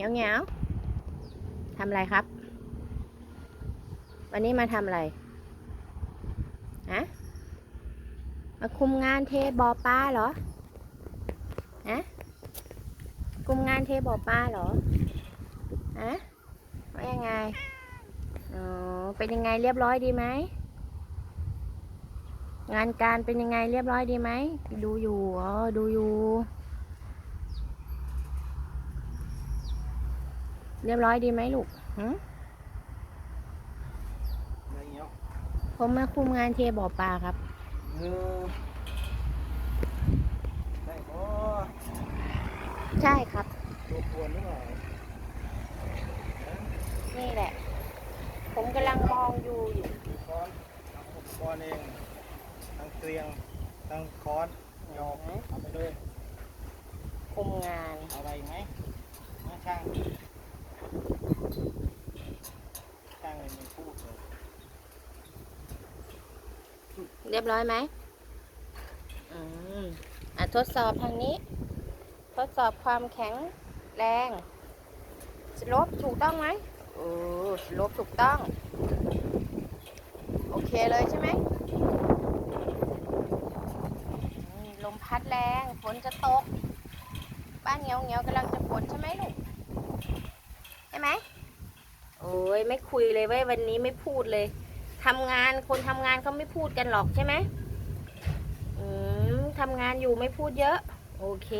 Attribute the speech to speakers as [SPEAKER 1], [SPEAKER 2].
[SPEAKER 1] งียวเงียวทำอะไรครับ วันนี้มาทำอะไรฮะมาคุมงานเทบอปลาเหรอฮะคุมงานเทบอปลาเหรอฮะว่ายังไงอ๋อเป็นยังไงเรียบร้อยดีไหมงานการเป็นยังไงเรียบร้อยดีไหมดูอยู่อ๋อดูอยู่ เรียบร้อยดีไหมลูกหึ
[SPEAKER 2] อะไรเงี้ย
[SPEAKER 1] ผมมาคุมงานเทบ่อปลาครับ
[SPEAKER 2] เออได้ก็
[SPEAKER 1] ใช่ครับ
[SPEAKER 2] รบกวนหรือเปล่า
[SPEAKER 1] นี่แหละ ผมกำลังมองอยู่อยู่
[SPEAKER 2] มีค้อนทั้งอุปกรณ์เองทั้งเกลียงทั้งค้อนยอกเอาไปเลย
[SPEAKER 1] คุมงาน
[SPEAKER 2] เอาอะไรอีกไหมมาช่างช่างเลยไมีพูดเลย
[SPEAKER 1] เรียบร้อยไหมอืมอะทดสอบทางนี้ ทดสอบความแข็งแรง สลปถูกต้องไหมโอ้สลปถูกต้อง โอเคเลยใช่ไหมลมพัดแรงฝนจะตก บ้านเงียวเงียวๆกำลังจะฝนใช่ไหมลูกใช่ไหมโอ้ยไม่คุยเลยเว้ยวันนี้ไม่พูดเลย ทำงานคนทำงานเขาไม่พูดกันหรอกใช่ไหมอืมทำงานอยู่ไม่พูดเยอะ โอเค